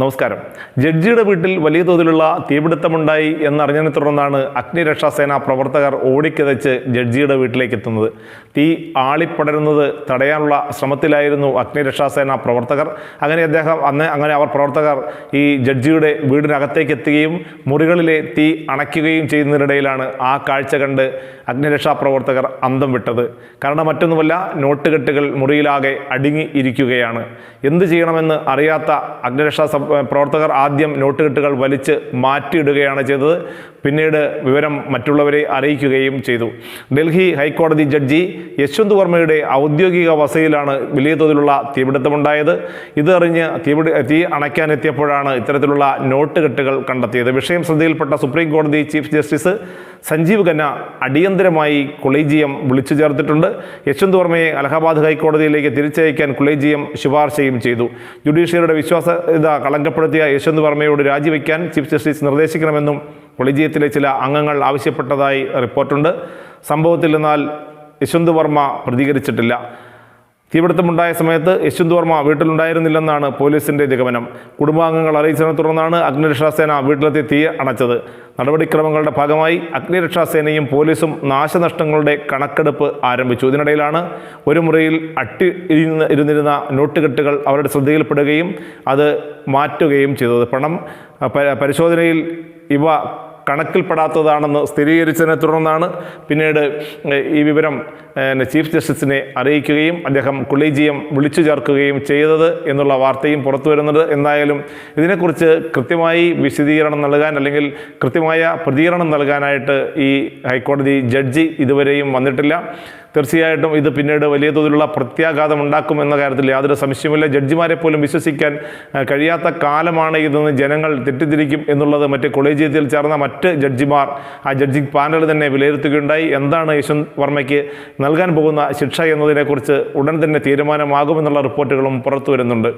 നമസ്കാരം. ജഡ്ജിയുടെ വീട്ടിൽ വലിയ തോതിലുള്ള തീപിടുത്തമുണ്ടായി എന്നറിഞ്ഞതിനെ തുടർന്നാണ് അഗ്നിരക്ഷാസേന പ്രവർത്തകർ ഓടിക്കിതച്ച് ജഡ്ജിയുടെ വീട്ടിലേക്ക് എത്തുന്നത്. തീ ആളിപ്പടരുന്നത് തടയാനുള്ള ശ്രമത്തിലായിരുന്നു അഗ്നിരക്ഷാസേന പ്രവർത്തകർ. അങ്ങനെ അദ്ദേഹം അന്ന് അങ്ങനെ അവർ പ്രവർത്തകർ ഈ ജഡ്ജിയുടെ വീടിനകത്തേക്ക് എത്തുകയും മുറികളിലെ തീ അണയ്ക്കുകയും ചെയ്യുന്നതിനിടയിലാണ് ആ കാഴ്ച കണ്ട് അഗ്നിരക്ഷാ പ്രവർത്തകർ അന്തം വിട്ടത്. കാരണം മറ്റൊന്നുമല്ല നോട്ടുകെട്ടുകൾ മുറിയിലാകെ അടുങ്ങി ഇരിക്കുകയാണ് എന്ത് ചെയ്യണമെന്ന് അറിയാത്ത അഗ്നിരക്ഷാ പ്രവർത്തകർ ആദ്യം നോട്ടുകെട്ടുകൾ വലിച്ച് മാറ്റിയിടുകയാണ് ചെയ്തത്. പിന്നീട് വിവരം മറ്റുള്ളവരെ അറിയിക്കുകയും ചെയ്തു. ഡൽഹി ഹൈക്കോടതി ജഡ്ജി യശ്വന്ത് വർമ്മയുടെ ഔദ്യോഗിക വസതിയിലാണ് വലിയ തോതിലുള്ള തീപിടുത്തമുണ്ടായത്. ഇതറിഞ്ഞ് തീപിടി തീ അണയ്ക്കാനെത്തിയപ്പോഴാണ് ഇത്തരത്തിലുള്ള നോട്ടുകെട്ടുകൾ കണ്ടെത്തിയത്. വിഷയം ശ്രദ്ധയിൽപ്പെട്ട സുപ്രീം കോടതി ചീഫ് ജസ്റ്റിസ് സഞ്ജീവ് ഖന്ന അടിയന്തരമായി കൊളീജിയം വിളിച്ചു ചേർത്തിട്ടുണ്ട്. യശ്വന്ത് വർമ്മയെ അലഹബാദ് ഹൈക്കോടതിയിലേക്ക് തിരിച്ചയക്കാൻ കൊളീജിയം ശുപാർശയും ചെയ്തു. ജുഡീഷ്യറിയുടെ വിശ്വാസ്യത കളങ്കപ്പെടുത്തിയ യശ്വന്ത് വർമ്മയോട് രാജിവെക്കാൻ ചീഫ് ജസ്റ്റിസ് നിർദ്ദേശിക്കണമെന്നും കൊളീജിയത്തിലെ ചില അംഗങ്ങൾ ആവശ്യപ്പെട്ടതായി റിപ്പോർട്ടുണ്ട്. സംഭവത്തിൽ എന്നാൽ യശ്വന്ത് വർമ്മ പ്രതികരിച്ചിട്ടില്ല. തീപിടുത്തമുണ്ടായ സമയത്ത് യശ്വന്ത് വർമ്മ വീട്ടിലുണ്ടായിരുന്നില്ലെന്നാണ് പോലീസിന്റെ നിഗമനം. കുടുംബാംഗങ്ങൾ അറിയിച്ചതിനെ തുടർന്നാണ് അഗ്നിരക്ഷാസേന വീട്ടിലെത്തി തീ അണച്ചത്. നടപടിക്രമങ്ങളുടെ ഭാഗമായി അഗ്നിരക്ഷാസേനയും പോലീസും നാശനഷ്ടങ്ങളുടെ കണക്കെടുപ്പ് ആരംഭിച്ചു. ഇതിനിടയിലാണ് ഒരു മുറിയിൽ അട്ടി ഇരുന്ന് ഇരുന്നിരുന്ന നോട്ടുകെട്ടുകൾ അവരുടെ ശ്രദ്ധയിൽപ്പെടുകയും അത് മാറ്റുകയും ചെയ്തത്. പണം പരിശോധനയിൽ ഇവ കണക്കിൽപ്പെടാത്തതാണെന്ന് സ്ഥിരീകരിച്ചതിനെ തുടർന്നാണ് പിന്നീട് ഈ വിവരം ചീഫ് ജസ്റ്റിസിനെ അറിയിക്കുകയും അദ്ദേഹം കൊളീജിയം വിളിച്ചു ചേർക്കുകയും ചെയ്തത് എന്നുള്ള വാർത്തയും പുറത്തു വരുന്നത്. എന്തായാലും ഇതിനെക്കുറിച്ച് കൃത്യമായി വിശദീകരണം നൽകാൻ അല്ലെങ്കിൽ കൃത്യമായ പ്രതികരണം നൽകാനായിട്ട് ഈ ഹൈക്കോടതി ജഡ്ജി ഇതുവരെയും വന്നിട്ടില്ല. തീർച്ചയായിട്ടും ഇത് പിന്നീട് വലിയ തോതിലുള്ള പ്രത്യാഘാതം ഉണ്ടാക്കുമെന്ന കാര്യത്തിൽ യാതൊരു സംശയമില്ല ജഡ്ജിമാരെ പോലും വിശ്വസിക്കാൻ കഴിയാത്ത കാലമാണ് ഇതെന്ന് ജനങ്ങൾ തെറ്റിദ്ധരിക്കും എന്നുള്ളത് മറ്റ് കൊളേജിയത്തിൽ ചേർന്ന മറ്റ് ജഡ്ജിമാർ ആ ജഡ്ജിങ് പാനൽ തന്നെ വിലയിരുത്തുകയുണ്ടായി. എന്താണ് യശ്വന്ത് വർമ്മയ്ക്ക് നൽകാൻ പോകുന്ന ശിക്ഷ എന്നതിനെക്കുറിച്ച് ഉടൻ തന്നെ തീരുമാനമാകുമെന്നുള്ള റിപ്പോർട്ടുകളും പുറത്തു വരുന്നുണ്ട്.